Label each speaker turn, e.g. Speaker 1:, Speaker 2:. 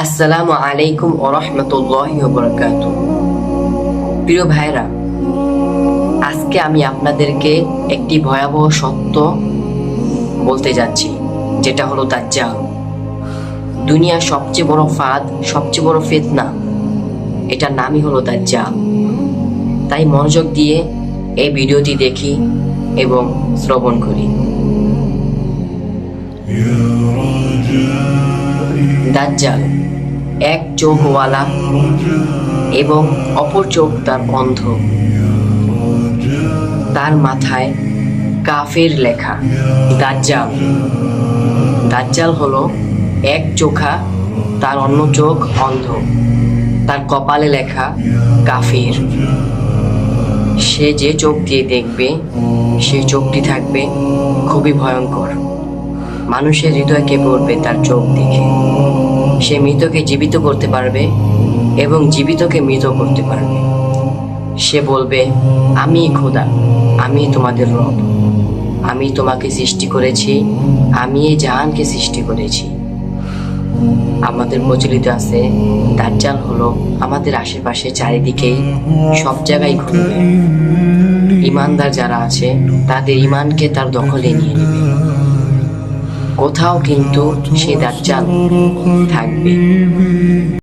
Speaker 1: আসসালামু আলাইকুম ও বরকাত প্রিয় ভাইরা আজকে আমি আপনাদেরকে একটি ভয়াবহ সত্য বলতে যাচ্ছি, যেটা হলো দাজ্জাল। দুনিয়ার সবচেয়ে বড় ফাঁদ, সবচেয়ে বড় ফেতনা, এটার নামই হলো দাজ্জাল। তাই মনোযোগ দিয়ে এই ভিডিওটি দেখি এবং শ্রবণ করি। দাজ্জাল, এক চোখওয়ালা এবং অপর চোখ তার অন্ধ। তার মাথায় কাফের লেখা, দাজ্জাল। দাজ্জাল হলো এক চোখা, তার অন্য চোখ অন্ধ। তার কপালে লেখা, কাফের। সে যে চোখ দিয়ে দেখবে সেই চোখটি থাকবে খুবই ভয়ঙ্কর। মানুষের হৃদয় উঠবে তার চোখ দেখে। সে মৃতকে জীবিত করতে পারবে এবং জীবিতকে মৃত করতে পারবে। সে বলবে, আমি খোদা, আমি তোমাদের রব। আমি তোমাকে সৃষ্টি করেছি, আমি এই জাহানকে সৃষ্টি করেছি। আমাদের প্রচলিত আছে, দাজ্জাল হলো আমাদের আশেপাশে চারিদিকেই সব জায়গায় ঘুরবে। ইমানদার যারা আছে, তাদের ইমানকে তার দখলে নিয়ে নেবে। কোথাও কিন্তু সে দাজ্জাল থাকবে।